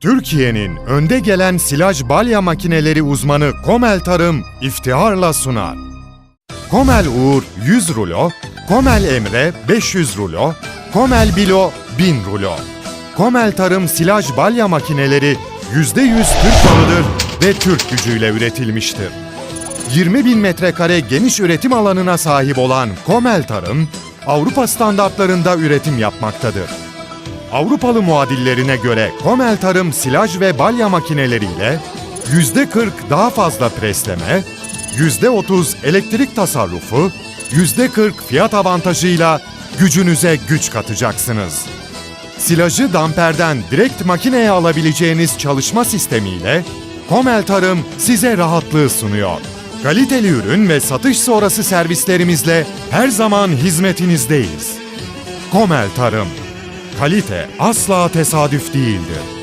Türkiye'nin önde gelen silaj balya makineleri uzmanı Komel Tarım iftiharla sunar. Komel Uğur 100 rulo, Komel Emre 500 rulo, Komel Bilo 1000 rulo. Komel Tarım silaj balya makineleri %100 Türk malıdır ve Türk gücüyle üretilmiştir. 20 bin metrekare geniş üretim alanına sahip olan Komel Tarım, Avrupa standartlarında üretim yapmaktadır. Avrupalı muadillerine göre Komel Tarım silaj ve balya makineleriyle %40 daha fazla presleme, %30 elektrik tasarrufu, %40 fiyat avantajıyla gücünüze güç katacaksınız. Silajı damperden direkt makineye alabileceğiniz çalışma sistemiyle Komel Tarım size rahatlığı sunuyor. Kaliteli ürün ve satış sonrası servislerimizle her zaman hizmetinizdeyiz. Komel Tarım Kalite asla tesadüf değildir.